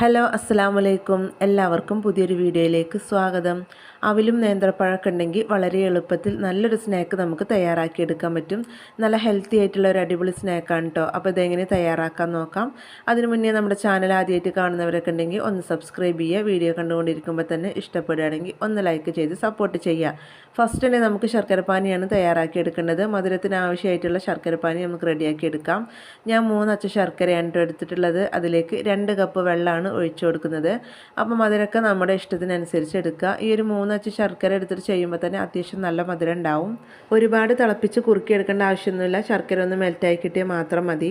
Hello അസ്സാം വലൈക്കും എല്ലാവർക്കും പുതിയൊരു വീഡിയോയിലേക്ക് സ്വാഗതം. അവിലും നേന്ത്രപ്പഴമൊക്കെ ഉണ്ടെങ്കിൽ വളരെ എളുപ്പത്തിൽ നല്ലൊരു സ്നാക്ക് നമുക്ക് തയ്യാറാക്കിയെടുക്കാൻ പറ്റും. നല്ല ഹെൽത്തി ആയിട്ടുള്ള ഒരു അടിപൊളി സ്നാക്കാണ് കേട്ടോ അപ്പോൾ ഇതെങ്ങനെ തയ്യാറാക്കാൻ നോക്കാം. അതിന് മുന്നേ നമ്മുടെ ചാനൽ ആദ്യമായിട്ട് കാണുന്നവരൊക്കെ ഉണ്ടെങ്കിൽ ഒന്ന് സബ്സ്ക്രൈബ് ചെയ്യുക. വീഡിയോ കണ്ടുകൊണ്ടിരിക്കുമ്പോൾ തന്നെ ഇഷ്ടപ്പെടുകയാണെങ്കിൽ ഒന്ന് ലൈക്ക് ചെയ്ത് സപ്പോർട്ട് ചെയ്യുക. ഫസ്റ്റ് തന്നെ നമുക്ക് ശർക്കരപ്പാനിയാണ് തയ്യാറാക്കി എടുക്കേണ്ടത് മധുരത്തിന് ആവശ്യമായിട്ടുള്ള ശർക്കരപ്പാനി നമുക്ക് റെഡിയാക്കി എടുക്കാം ഞാൻ മൂന്നച്ച ശർക്കരയാണ് കേട്ടോ എടുത്തിട്ടുള്ളത്. അതിലേക്ക് രണ്ട് കപ്പ് വെള്ളമാണ് ഒഴിച്ചു കൊടുക്കുന്നത്. അപ്പോൾ മധുരമൊക്കെ നമ്മുടെ ഇഷ്ടത്തിനനുസരിച്ച് എടുക്കുക. ഈ ഒരു മൂന്നച്ച് ശർക്കര എടുത്തിട്ട് ചെയ്യുമ്പോൾ തന്നെ അത്യാവശ്യം നല്ല മധുരം ഉണ്ടാവും. ഒരുപാട് തിളപ്പിച്ച് കുറുക്കിയെടുക്കേണ്ട ആവശ്യമൊന്നുമില്ല. ശർക്കര ഒന്ന് മെൽറ്റായി കിട്ടിയാൽ മാത്രം മതി.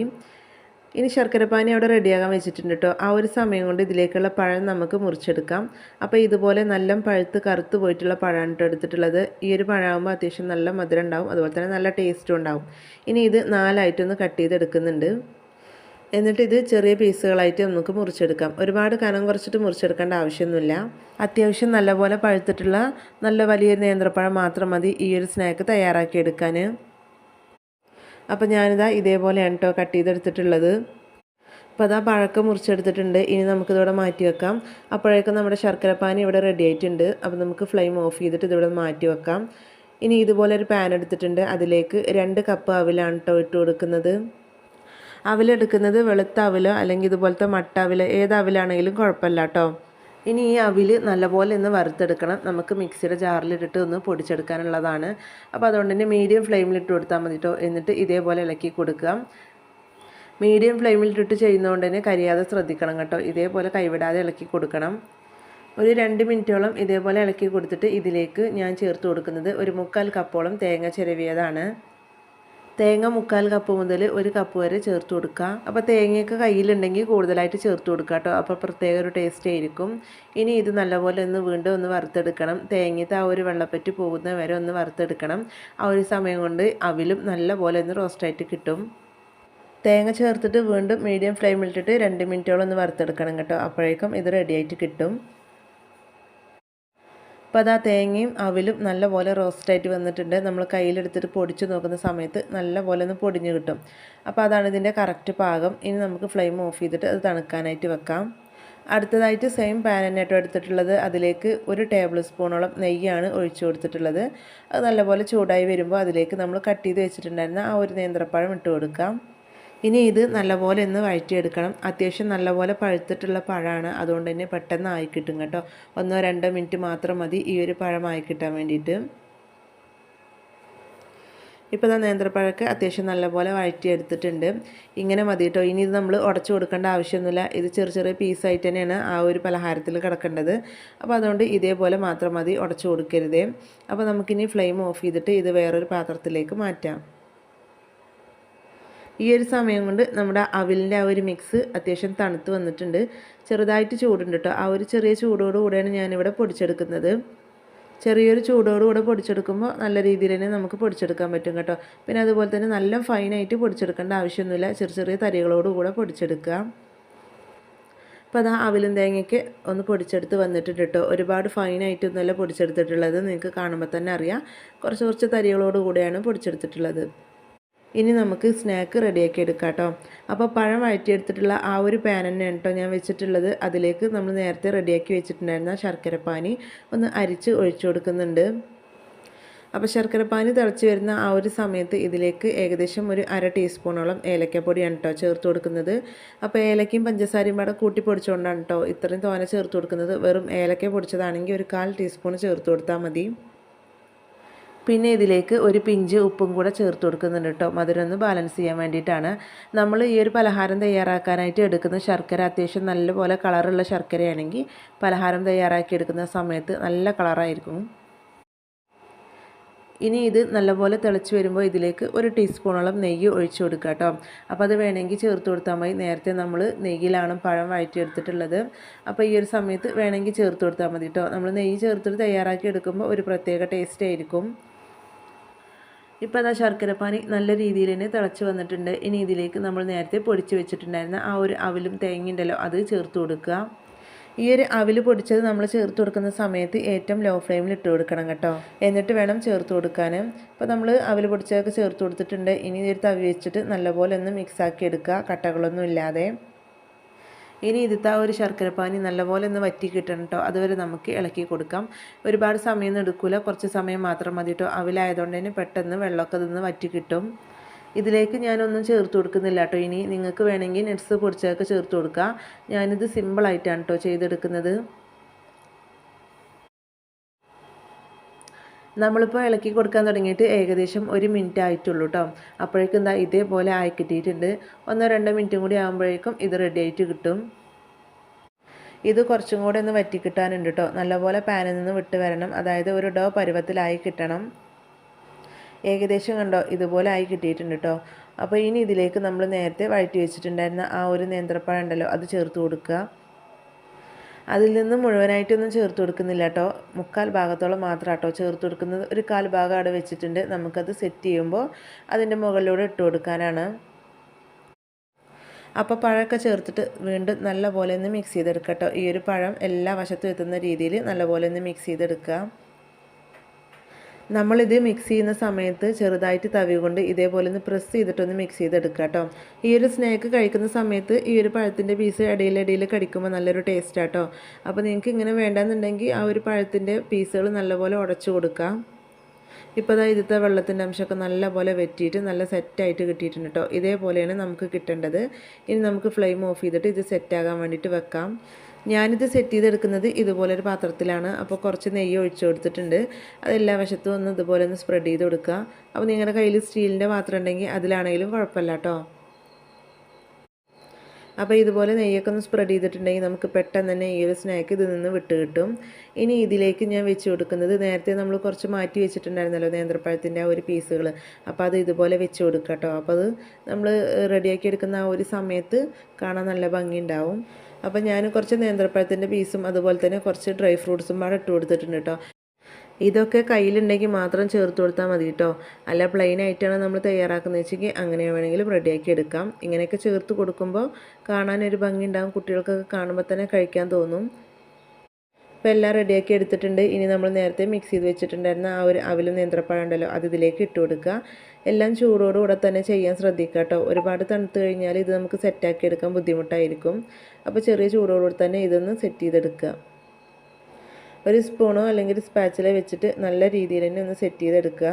ഇനി ശർക്കരപ്പാനി അവിടെ റെഡിയാകാൻ വെച്ചിട്ടുണ്ട് കേട്ടോ ആ ഒരു സമയം കൊണ്ട് ഇതിലേക്കുള്ള പഴം നമുക്ക് മുറിച്ചെടുക്കാം. അപ്പോൾ ഇതുപോലെ നല്ല പഴുത്ത് കറുത്ത് പോയിട്ടുള്ള പഴമാണ് കേട്ടോ എടുത്തിട്ടുള്ളത്. ഈ ഒരു പഴമാകുമ്പോൾ അത്യാവശ്യം നല്ല മധുരം ഉണ്ടാവും. അതുപോലെ തന്നെ നല്ല ടേസ്റ്റും ഉണ്ടാവും. ഇനി ഇത് നാലായിട്ടൊന്ന് കട്ട് ചെയ്തെടുക്കുന്നുണ്ട്. എന്നിട്ട് ഇത് ചെറിയ പീസുകളായിട്ട് നമുക്ക് മുറിച്ചെടുക്കാം. ഒരുപാട് കനം കുറച്ചിട്ട് മുറിച്ചെടുക്കേണ്ട ആവശ്യമൊന്നുമില്ല. അത്യാവശ്യം നല്ലപോലെ പഴുത്തിട്ടുള്ള നല്ല വലിയ നേന്ത്രപ്പഴം മാത്രം മതി ഈ ഒരു സ്നാക്ക് തയ്യാറാക്കിയെടുക്കാൻ അപ്പം അപ്പോൾ ഞാനിതാ ഇതേപോലെയാണ് കേട്ടോ കട്ട് ചെയ്തെടുത്തിട്ടുള്ളത്. അപ്പോൾ അതാ പഴക്കം മുറിച്ചെടുത്തിട്ടുണ്ട്. ഇനി നമുക്കിതിവിടെ മാറ്റി വെക്കാം. അപ്പോഴേക്കും നമ്മുടെ ശർക്കരപ്പാനി ഇവിടെ റെഡി ആയിട്ടുണ്ട്. അപ്പോൾ നമുക്ക് ഫ്ലെയിം ഓഫ് ചെയ്തിട്ട് ഇതിവിടെ മാറ്റി വെക്കാം. ഇനി ഇതുപോലെ ഒരു പാൻ എടുത്തിട്ടുണ്ട്. അതിലേക്ക് രണ്ട് കപ്പ് അവിലാണ് കേട്ടോ ഇട്ട് കൊടുക്കുന്നത്. അവിലെടുക്കുന്നത് വെളുത്ത അവിലോ അല്ലെങ്കിൽ ഇതുപോലത്തെ മട്ട അവില ഏത് അവിലാണെങ്കിലും കുഴപ്പമില്ല കേട്ടോ ഇനി ഈ അവിൽ നല്ലപോലെ ഒന്ന് വറുത്തെടുക്കണം. നമുക്ക് മിക്സിയുടെ ജാറിലിട്ടിട്ട് ഒന്ന് പൊടിച്ചെടുക്കാനുള്ളതാണ്. അപ്പോൾ അതുകൊണ്ട് തന്നെ മീഡിയം ഫ്ലെയിമിലിട്ട് കൊടുത്താൽ മതി കേട്ടോ എന്നിട്ട് ഇതേപോലെ ഇളക്കി കൊടുക്കുക. മീഡിയം ഫ്ലെയിമിലിട്ടിട്ട് ചെയ്യുന്നതുകൊണ്ട് തന്നെ കരിയാതെ ശ്രദ്ധിക്കണം കേട്ടോ. ഇതേപോലെ കൈവിടാതെ ഇളക്കി കൊടുക്കണം. ഒരു രണ്ട് മിനിറ്റോളം ഇതേപോലെ ഇളക്കി കൊടുത്തിട്ട് ഇതിലേക്ക് ഞാൻ ചേർത്ത് കൊടുക്കുന്നത് ഒരു മുക്കാൽ കപ്പോളം തേങ്ങ ചിരവിയതാണ്. തേങ്ങ മുക്കാൽ കപ്പ് മുതൽ ഒരു കപ്പ് വരെ ചേർത്ത് കൊടുക്കുക. അപ്പോൾ തേങ്ങയൊക്കെ കയ്യിലുണ്ടെങ്കിൽ കൂടുതലായിട്ട് ചേർത്ത് കൊടുക്കുക കേട്ടോ. അപ്പോൾ പ്രത്യേക ഒരു ടേസ്റ്റ് ആയിരിക്കും. ഇനി ഇത് നല്ലപോലെ ഒന്ന് വീണ്ടും ഒന്ന് വറുത്തെടുക്കണം. തേങ്ങത്തെ ആ ഒരു വെള്ളപ്പറ്റി പോകുന്ന വരെ ഒന്ന് വറുത്തെടുക്കണം. ആ ഒരു സമയം കൊണ്ട് അവിലും നല്ലപോലെ ഒന്ന് റോസ്റ്റായിട്ട് കിട്ടും. തേങ്ങ ചേർത്തിട്ട് വീണ്ടും മീഡിയം ഫ്ലെയിമിലിട്ടിട്ട് രണ്ട് മിനിറ്റോളം ഒന്ന് വറുത്തെടുക്കണം കേട്ടോ. അപ്പോഴേക്കും ഇത് റെഡിയായിട്ട് കിട്ടും. അപ്പോൾ അത് ആ തേങ്ങയും അവിലും നല്ലപോലെ റോസ്റ്റായിട്ട് വന്നിട്ടുണ്ട്. നമ്മൾ കയ്യിലെടുത്തിട്ട് പൊടിച്ച് നോക്കുന്ന സമയത്ത് നല്ലപോലെ ഒന്ന് പൊടിഞ്ഞ് കിട്ടും. അപ്പോൾ അതാണ് ഇതിന്റെ കറക്റ്റ് പാകം. ഇനി നമുക്ക് ഫ്ലെയിം ഓഫ് ചെയ്തിട്ട് അത് തണുക്കാനായിട്ട് വെക്കാം. അടുത്തതായിട്ട് സെയിം പാൻ തന്നെ കേട്ടോ എടുത്തിട്ടുള്ളത്. അതിലേക്ക് ഒരു ടേബിൾ സ്പൂണോളം നെയ്യാണ് ഒഴിച്ചു കൊടുത്തിട്ടുള്ളത്. അത് നല്ലപോലെ ചൂടായി വരുമ്പോൾ അതിലേക്ക് നമ്മൾ കട്ട് ചെയ്ത് വെച്ചിട്ടുണ്ടായിരുന്ന ആ ഒരു നേന്ത്രപ്പഴം ഇട്ട് കൊടുക്കാം. ഇനി ഇത് നല്ലപോലെ ഒന്ന് വഴറ്റിയെടുക്കണം. അത്യാവശ്യം നല്ലപോലെ പഴുത്തിട്ടുള്ള പഴമാണ്. അതുകൊണ്ട് തന്നെ പെട്ടെന്ന് ആയി കിട്ടും കേട്ടോ. ഒന്നോ രണ്ടോ മിനിറ്റ് മാത്രം മതി ഈ ഒരു പഴമായി കിട്ടാൻ വേണ്ടിയിട്ട്. ഇപ്പോൾ ഇതാ നേന്ത്രപ്പഴമൊക്കെ അത്യാവശ്യം നല്ലപോലെ വഴറ്റിയെടുത്തിട്ടുണ്ട്. ഇങ്ങനെ മതി കേട്ടോ. ഇനി ഇത് നമ്മൾ ഉടച്ചു കൊടുക്കേണ്ട ആവശ്യമൊന്നുമില്ല. ഇത് ചെറിയ ചെറിയ പീസായിട്ട് തന്നെയാണ് ആ ഒരു പലഹാരത്തിൽ കിടക്കേണ്ടത്. അപ്പോൾ അതുകൊണ്ട് ഇതേപോലെ മാത്രം മതി ഉടച്ചു കൊടുക്കരുതേ. അപ്പോൾ നമുക്കിനി ഫ്ലെയിം ഓഫ് ചെയ്തിട്ട് ഇത് വേറൊരു പാത്രത്തിലേക്ക് മാറ്റാം. ഈ ഒരു സമയം കൊണ്ട് നമ്മുടെ അവിലിന്റെ ആ ഒരു മിക്സ് അത്യാവശ്യം തണുത്ത് വന്നിട്ടുണ്ട്. ചെറുതായിട്ട് ചൂടുണ്ട് കേട്ടോ ആ ഒരു ചെറിയ ചൂടോട് കൂടെയാണ് ഞാനിവിടെ പൊടിച്ചെടുക്കുന്നത്. ചെറിയൊരു ചൂടോടുകൂടെ പൊടിച്ചെടുക്കുമ്പോൾ നല്ല രീതിയിൽ തന്നെ നമുക്ക് പൊടിച്ചെടുക്കാൻ പറ്റും കേട്ടോ. പിന്നെ അതുപോലെ തന്നെ നല്ല ഫൈനായിട്ട് പൊടിച്ചെടുക്കേണ്ട ആവശ്യമൊന്നുമില്ല. ചെറിയ ചെറിയ തരികളോടുകൂടെ പൊടിച്ചെടുക്കുക. അപ്പോൾ അതാ അവിലും തേങ്ങയ്ക്ക് ഒന്ന് പൊടിച്ചെടുത്ത് വന്നിട്ടുണ്ട് കേട്ടോ ഒരുപാട് ഫൈനായിട്ടൊന്നുമല്ല പൊടിച്ചെടുത്തിട്ടുള്ളത്. നിങ്ങൾക്ക് കാണുമ്പോൾ തന്നെ അറിയാം. കുറച്ച് കുറച്ച് തരികളോട് കൂടെയാണ് പൊടിച്ചെടുത്തിട്ടുള്ളത്. ഇനി നമുക്ക് സ്നാക്ക് റെഡിയാക്കി എടുക്കാം കേട്ടോ അപ്പോൾ പഴം വഴറ്റിയെടുത്തിട്ടുള്ള ആ ഒരു പാൻ തന്നെയാണ് കേട്ടോ ഞാൻ വെച്ചിട്ടുള്ളത്. അതിലേക്ക് നമ്മൾ നേരത്തെ റെഡിയാക്കി വെച്ചിട്ടുണ്ടായിരുന്ന ശർക്കരപ്പാനി ഒന്ന് അരിച്ച് ഒഴിച്ചു കൊടുക്കുന്നുണ്ട്. അപ്പോൾ ശർക്കരപ്പാനി തിളച്ച് വരുന്ന ആ ഒരു സമയത്ത് ഇതിലേക്ക് ഏകദേശം ഒരു അര ടീസ്പൂണോളം ഏലക്കപ്പൊടിയാണ് കേട്ടോ ചേർത്ത് കൊടുക്കുന്നത്. അപ്പോൾ ഏലക്കയും പഞ്ചസാരയും പാടെ കൂട്ടി പൊടിച്ചുകൊണ്ടാണ് കേട്ടോ ഇത്രയും തോനെ ചേർത്ത് കൊടുക്കുന്നത്. വെറും ഏലക്ക പൊടിച്ചതാണെങ്കിൽ ഒരു കാൽ ടീസ്പൂൺ ചേർത്ത് കൊടുത്താൽ മതി. പിന്നെ ഇതിലേക്ക് ഒരു പിഞ്ച് ഉപ്പും കൂടെ ചേർത്ത് കൊടുക്കുന്നുണ്ട് കേട്ടോ മധുരം ഒന്ന് ബാലൻസ് ചെയ്യാൻ വേണ്ടിയിട്ടാണ്. നമ്മൾ ഈ ഒരു പലഹാരം തയ്യാറാക്കാനായിട്ട് എടുക്കുന്ന ശർക്കര അത്യാവശ്യം നല്ലപോലെ കളറുള്ള ശർക്കരയാണെങ്കിൽ പലഹാരം തയ്യാറാക്കി എടുക്കുന്ന സമയത്ത് നല്ല കളറായിരിക്കും ഇനി ഇത് നല്ലപോലെ തിളച്ച് വരുമ്പോൾ ഇതിലേക്ക് ഒരു ടീസ്പൂണോളം നെയ്യ് ഒഴിച്ചു കൊടുക്കുക കേട്ടോ അപ്പോൾ അത് വേണമെങ്കിൽ ചേർത്ത് കൊടുത്താൽ മതി. നേരത്തെ നമ്മൾ നെയ്യിലാണ് പഴം വഴറ്റിയെടുത്തിട്ടുള്ളത്. അപ്പോൾ ഈ ഒരു സമയത്ത് വേണമെങ്കിൽ ചേർത്ത് കൊടുത്താൽ മതി കേട്ടോ നമ്മൾ നെയ്യ് ചേർത്തിട്ട് തയ്യാറാക്കി എടുക്കുമ്പോൾ ഒരു പ്രത്യേക ടേസ്റ്റ് ആയിരിക്കും. ഇപ്പോൾ അതാ ശർക്കരപ്പാനി നല്ല രീതിയിൽ തന്നെ തിളച്ച് വന്നിട്ടുണ്ട്. ഇനി ഇതിലേക്ക് നമ്മൾ നേരത്തെ പൊടിച്ച് വെച്ചിട്ടുണ്ടായിരുന്ന ആ ഒരു അവിലും തേങ്ങയുണ്ടല്ലോ അത് ചേർത്ത് കൊടുക്കുക. ഈ ഒരു അവിൽ പൊടിച്ചത് നമ്മൾ ചേർത്ത് കൊടുക്കുന്ന സമയത്ത് ഏറ്റവും ലോ ഫ്ലെയിമിൽ ഇട്ട് കൊടുക്കണം കേട്ടോ. എന്നിട്ട് വേണം ചേർത്ത് കൊടുക്കാൻ. ഇപ്പോൾ നമ്മൾ അവിൽ പൊടിച്ചതൊക്കെ ചേർത്ത് കൊടുത്തിട്ടുണ്ട്. ഇനി ഒരു തവി വെച്ചിട്ട് നല്ലപോലെ ഒന്ന് മിക്സാക്കി എടുക്കുക. കട്ടകളൊന്നും ഇല്ലാതെ. ഇനി ഇതിത്തെ ഒരു ശർക്കരപ്പാനി നല്ലപോലെ ഒന്ന് വറ്റി കിട്ടണം കേട്ടോ അതുവരെ നമുക്ക് ഇളക്കി കൊടുക്കാം. ഒരുപാട് സമയമൊന്നും എടുക്കില്ല കുറച്ച് സമയം മാത്രം മതി കേട്ടോ അവിലായതുകൊണ്ട് തന്നെ പെട്ടെന്ന് വെള്ളമൊക്കെ നിന്ന് വറ്റി കിട്ടും. ഇതിലേക്ക് ഞാനൊന്നും ചേർത്ത് കൊടുക്കുന്നില്ല കേട്ടോ ഇനി നിങ്ങൾക്ക് വേണമെങ്കിൽ നെറ്റ്സ് പൊടിച്ചതൊക്കെ ചേർത്ത് കൊടുക്കുക ഞാനിത് സിമ്പിളായിട്ടാണ് കേട്ടോ ചെയ്തെടുക്കുന്നത്. നമ്മളിപ്പോൾ ഇളക്കി കൊടുക്കാൻ തുടങ്ങിയിട്ട് ഏകദേശം ഒരു മിനിറ്റ് ആയിട്ടുള്ളൂ കേട്ടോ അപ്പോഴേക്കും എന്താ ഇതേപോലെ ആയി കിട്ടിയിട്ടുണ്ട്. ഒന്നോ രണ്ടോ മിനിറ്റും കൂടി ആകുമ്പോഴേക്കും ഇത് റെഡി ആയിട്ട് കിട്ടും. ഇത് കുറച്ചും കൂടെ ഒന്ന് വറ്റി കിട്ടാനുണ്ട് കേട്ടോ നല്ലപോലെ പാനിൽ നിന്ന് വിട്ട് വരണം. അതായത് ഒരു ഡോ പരുവത്തിലായി കിട്ടണം. ഏകദേശം കണ്ടോ ഇതുപോലെ ആയി കിട്ടിയിട്ടുണ്ട് കേട്ടോ അപ്പോൾ ഇനി ഇതിലേക്ക് നമ്മൾ നേരത്തെ വഴറ്റി വെച്ചിട്ടുണ്ടായിരുന്ന ആ ഒരു നേന്ത്രപ്പഴം ഉണ്ടല്ലോ അത് ചേർത്ത് കൊടുക്കുക. അതിൽ നിന്ന് മുഴുവനായിട്ടൊന്നും ചേർത്ത് കൊടുക്കുന്നില്ല കേട്ടോ. മുക്കാൽ ഭാഗത്തോളം മാത്രം കേട്ടോ ചേർത്ത് കൊടുക്കുന്നത്. ഒരു കാൽ ഭാഗം അവിടെ വെച്ചിട്ടുണ്ട്. നമുക്കത് സെറ്റ് ചെയ്യുമ്പോൾ അതിന്റെ മുകളിലൂടെ ഇട്ട് കൊടുക്കാനാണ്. അപ്പോൾ പഴമൊക്കെ ചേർത്തിട്ട് വീണ്ടും നല്ലപോലെ ഒന്ന് മിക്സ് ചെയ്തെടുക്കാം കേട്ടോ. ഈ ഒരു പഴം എല്ലാ വശത്തും എത്തുന്ന രീതിയിൽ നല്ലപോലെ ഒന്ന് മിക്സ് ചെയ്തെടുക്കുക നമ്മളിത് മിക്സ് ചെയ്യുന്ന സമയത്ത് ചെറുതായിട്ട് തവി കൊണ്ട് ഇതേപോലെ ഒന്ന് പ്രസ് ചെയ്തിട്ടൊന്ന് മിക്സ് ചെയ്തെടുക്കുക കേട്ടോ ഈ ഒരു സ്നാക്ക് കഴിക്കുന്ന സമയത്ത് ഈ ഒരു പഴത്തിന്റെ പീസ് ഇടയിലിടയിൽ കടിക്കുമ്പോൾ നല്ലൊരു ടേസ്റ്റ് ആട്ടോ അപ്പോൾ നിങ്ങൾക്ക് ഇങ്ങനെ വേണ്ടെന്നുണ്ടെങ്കിൽ ആ ഒരു പഴത്തിന്റെ പീസുകൾ നല്ലപോലെ ഉടച്ചു കൊടുക്കാം ഇപ്പോൾ ദാ ഇതിലത്തെ വെള്ളത്തിന്റെ അംശമൊക്കെ നല്ലപോലെ വെറ്റിയിട്ട് നല്ല സെറ്റായിട്ട് കിട്ടിയിട്ടുണ്ട് കേട്ടോ ഇതേപോലെയാണ് നമുക്ക് കിട്ടേണ്ടത്. ഇനി നമുക്ക് ഫ്ലെയിം ഓഫ് ചെയ്തിട്ട് ഇത് സെറ്റാകാൻ വേണ്ടിയിട്ട് വെക്കാം. ഞാനിത് സെറ്റ് ചെയ്തെടുക്കുന്നത് ഇതുപോലൊരു പാത്രത്തിലാണ്. അപ്പോൾ കുറച്ച് നെയ്യ് ഒഴിച്ചു കൊടുത്തിട്ടുണ്ട്. അതെല്ലാ വശത്തും ഒന്ന് ഇതുപോലെ ഒന്ന് സ്പ്രെഡ് ചെയ്ത് കൊടുക്കുക. അപ്പോൾ നിങ്ങളുടെ കയ്യിൽ സ്റ്റീലിന്റെ പാത്രം ഉണ്ടെങ്കിൽ അതിലാണെങ്കിലും കുഴപ്പമില്ല കേട്ടോ. അപ്പോൾ ഇതുപോലെ നെയ്യൊക്കെ ഒന്ന് സ്പ്രെഡ് ചെയ്തിട്ടുണ്ടെങ്കിൽ നമുക്ക് പെട്ടെന്ന് തന്നെ ഈ ഒരു സ്നാക്ക് ഇതിൽ നിന്ന് വിട്ട് കിട്ടും. ഇനി ഇതിലേക്ക് ഞാൻ വെച്ച് കൊടുക്കുന്നത് നേരത്തെ നമ്മൾ കുറച്ച് മാറ്റി വെച്ചിട്ടുണ്ടായിരുന്നല്ലോ നേന്ത്രപ്പഴത്തിന്റെ ആ ഒരു പീസുകൾ അപ്പോൾ അത് ഇതുപോലെ വെച്ച് കൊടുക്കുക കേട്ടോ. അപ്പോൾ അത് നമ്മൾ റെഡിയാക്കി എടുക്കുന്ന ആ ഒരു സമയത്ത് കാണാൻ നല്ല ഭംഗി ഉണ്ടാവും അപ്പോൾ ഞാൻ കുറച്ച് നേന്ത്രപ്പഴത്തിന്റെ പീസും അതുപോലെ തന്നെ കുറച്ച് ഡ്രൈ ഫ്രൂട്ട്സും അവിടെ ഇട്ട് കൊടുത്തിട്ടുണ്ട് കേട്ടോ ഇതൊക്കെ കയ്യിലുണ്ടെങ്കിൽ മാത്രം ചേർത്ത് കൊടുത്താൽ മതി കേട്ടോ അല്ല പ്ലെയിൻ ആയിട്ടാണ് നമ്മൾ തയ്യാറാക്കുന്നത്. വെച്ചെങ്കിൽ അങ്ങനെ വേണമെങ്കിലും റെഡിയാക്കി എടുക്കാം. ഇങ്ങനെയൊക്കെ ചേർത്ത് കൊടുക്കുമ്പോൾ കാണാനൊരു ഭംഗി ഉണ്ടാകും കുട്ടികൾക്കൊക്കെ കാണുമ്പോൾ തന്നെ കഴിക്കാൻ തോന്നും. അപ്പോൾ എല്ലാം റെഡിയാക്കി എടുത്തിട്ടുണ്ട്. ഇനി നമ്മൾ നേരത്തെ മിക്സ് ചെയ്ത് വെച്ചിട്ടുണ്ടായിരുന്ന ആ ഒരു അവിലും നേന്ത്രപ്പഴം ഉണ്ടല്ലോ അത് ഇതിലേക്ക് ഇട്ട് കൊടുക്കുക. എല്ലാം ചൂടോടുകൂടെ തന്നെ ചെയ്യാൻ ശ്രദ്ധിക്കുക കേട്ടോ. ഒരുപാട് തണുത്ത് കഴിഞ്ഞാൽ ഇത് നമുക്ക് സെറ്റാക്കി എടുക്കാൻ ബുദ്ധിമുട്ടായിരിക്കും. അപ്പോൾ ചെറിയ ചൂടോടുകൂടെ തന്നെ ഇതൊന്ന് സെറ്റ് ചെയ്തെടുക്കുക. ഒരു സ്പൂണോ അല്ലെങ്കിൽ സ്പാച്ചിലോ വെച്ചിട്ട് നല്ല രീതിയിൽ തന്നെ ഒന്ന് സെറ്റ് ചെയ്തെടുക്കുക.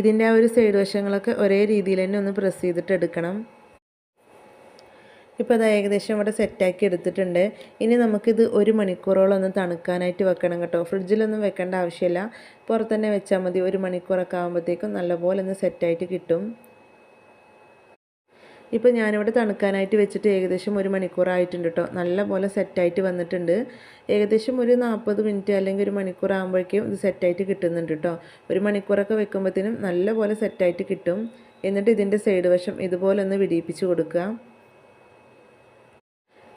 ഇതിന്റെ ആ ഒരു സൈഡ് വശങ്ങളൊക്കെ ഒരേ രീതിയിൽ തന്നെ ഒന്ന് പ്രസ് ചെയ്തിട്ട് എടുക്കണം. ഇപ്പോൾ അത് ഏകദേശം ഇവിടെ സെറ്റാക്കി എടുത്തിട്ടുണ്ട്. ഇനി നമുക്കിത് ഒരു മണിക്കൂറോളം ഒന്ന് തണുക്കാനായിട്ട് വെക്കണം കേട്ടോ. ഫ്രിഡ്ജിലൊന്നും വെക്കേണ്ട ആവശ്യമില്ല. പുറത്ത് തന്നെ വെച്ചാൽ മതി. ഒരു മണിക്കൂറൊക്കെ ആകുമ്പോഴത്തേക്കും നല്ലപോലെ ഒന്ന് സെറ്റായിട്ട് കിട്ടും. ഇപ്പോൾ ഞാനിവിടെ തണുക്കാനായിട്ട് വെച്ചിട്ട് ഏകദേശം ഒരു മണിക്കൂറായിട്ടുണ്ട് കേട്ടോ. നല്ലപോലെ സെറ്റായിട്ട് വന്നിട്ടുണ്ട്. ഏകദേശം ഒരു നാൽപ്പത് മിനിറ്റ് അല്ലെങ്കിൽ ഒരു മണിക്കൂർ ആകുമ്പോഴേക്കും ഇത് സെറ്റായിട്ട് കിട്ടുന്നുണ്ട് കേട്ടോ. ഒരു മണിക്കൂറൊക്കെ വെക്കുമ്പോഴത്തേനും നല്ലപോലെ സെറ്റായിട്ട് കിട്ടും. എന്നിട്ട് ഇതിന്റെ സൈഡ് വശം ഇതുപോലെ ഒന്ന് വിടിയിപ്പിച്ച് കൊടുക്കുക.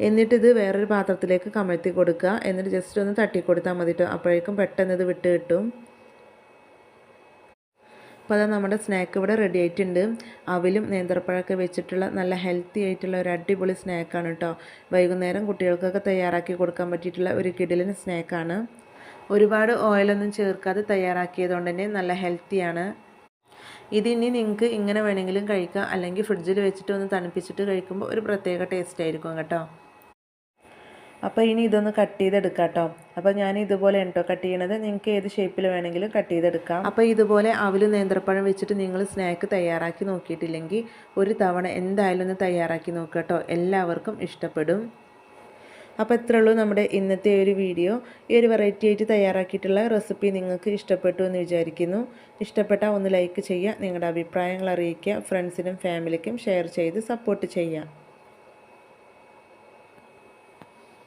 എന്നിട്ടിത് വേറൊരു പാത്രത്തിലേക്ക് കമഴ്ത്തി കൊടുക്കുക. എന്നിട്ട് ജസ്റ്റ് ഒന്ന് തട്ടി കൊടുത്താൽ മതി കേട്ടോ അപ്പോഴേക്കും പെട്ടെന്ന് ഇത് വിട്ട് കിട്ടും. അപ്പോൾ അതാ നമ്മുടെ സ്നാക്ക് ഇവിടെ റെഡി ആയിട്ടുണ്ട്. അവിലും നേന്ത്രപ്പഴമൊക്കെ വെച്ചിട്ടുള്ള നല്ല ഹെൽത്തി ആയിട്ടുള്ള ഒരു അടിപൊളി സ്നാക്കാണ് കേട്ടോ വൈകുന്നേരം കുട്ടികൾക്കൊക്കെ തയ്യാറാക്കി കൊടുക്കാൻ പറ്റിയിട്ടുള്ള ഒരു കിടിലൻ സ്നാക്കാണ് ഒരുപാട് ഓയിലൊന്നും ചേർക്കാതെ തയ്യാറാക്കിയതുകൊണ്ട് തന്നെ നല്ല ഹെൽത്തിയാണ് ഇതിനി നിങ്ങൾക്ക് ഇങ്ങനെ വേണമെങ്കിലും കഴിക്കാം. അല്ലെങ്കിൽ ഫ്രിഡ്ജിൽ വെച്ചിട്ട് ഒന്ന് തണുപ്പിച്ചിട്ട് കഴിക്കുമ്പോൾ ഒരു പ്രത്യേക ടേസ്റ്റ് ആയിരിക്കും കേട്ടോ. അപ്പോൾ ഇനി ഇതൊന്ന് കട്ട് ചെയ്തെടുക്കാം കേട്ടോ അപ്പോൾ ഞാൻ ഇതുപോലെ കേട്ടോ കട്ട് ചെയ്യണത് നിങ്ങൾക്ക് ഏത് ഷേപ്പിൽ വേണമെങ്കിലും കട്ട് ചെയ്തെടുക്കാം. അപ്പോൾ ഇതുപോലെ അവൽ നേന്ത്രപ്പഴം വെച്ചിട്ട് നിങ്ങൾ സ്നാക്ക് തയ്യാറാക്കി നോക്കിയിട്ടില്ലെങ്കിൽ ഒരു തവണ എന്തായാലും ഒന്ന് തയ്യാറാക്കി നോക്കുക കേട്ടോ. എല്ലാവർക്കും ഇഷ്ടപ്പെടും. അപ്പോൾ ഇത്രേ ഉള്ളൂ നമ്മുടെ ഇന്നത്തെ ഒരു വീഡിയോ. ഈ ഒരു വെറൈറ്റി ആയിട്ട് തയ്യാറാക്കിയിട്ടുള്ള റെസിപ്പി നിങ്ങൾക്ക് ഇഷ്ടപ്പെട്ടു എന്ന് വിചാരിക്കുന്നു. ഇഷ്ടപ്പെട്ടാൽ ഒന്ന് ലൈക്ക് ചെയ്യുക നിങ്ങളുടെ അഭിപ്രായങ്ങൾ അറിയിക്കുക ഫ്രണ്ട്സിനും ഫാമിലിക്കും ഷെയർ ചെയ്ത് സപ്പോർട്ട് ചെയ്യുക.